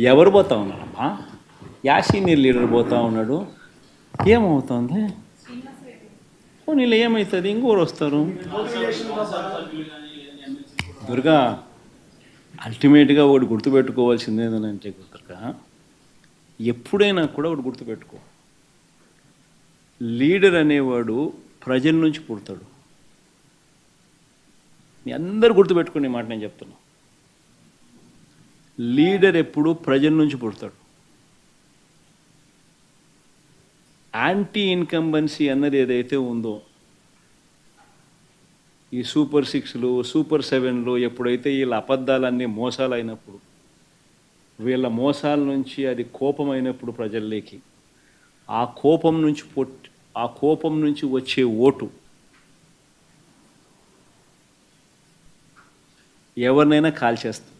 ఎవరు పోతా ఉన్నారమ్మా? యా సీనియర్ లీడర్ పోతా ఉన్నాడు. ఏమవుతుంది? పోనీళ్ళు ఏమవుతుంది ఇంకోరు వస్తారు. దుర్గా అల్టిమేట్గా ఒకటి గుర్తుపెట్టుకోవాల్సింది ఏంటంటే దుర్గా ఎప్పుడైనా కూడా ఒకటి గుర్తుపెట్టుకో. లీడర్ అనేవాడు ప్రజల నుంచి పుడతాడు. మీ అందరు గుర్తుపెట్టుకునే మాట నేను చెప్తున్నా. లీడర్ ఎప్పుడు ప్రజల నుంచి పుడతాడు. యాంటీ ఇన్కంబెన్సీ అన్నది ఏదైతే ఉందో ఈ సూపర్ సిక్స్లు సూపర్ సెవెన్లు ఎప్పుడైతే వీళ్ళ అబద్ధాలన్నీ మోసాలు అయినప్పుడు వీళ్ళ మోసాల నుంచి అది కోపమైనప్పుడు ప్రజల్లోకి ఆ కోపం నుంచి పొట్టి ఆ కోపం నుంచి వచ్చే ఓటు ఎవరినైనా కాల్చేస్తుంది.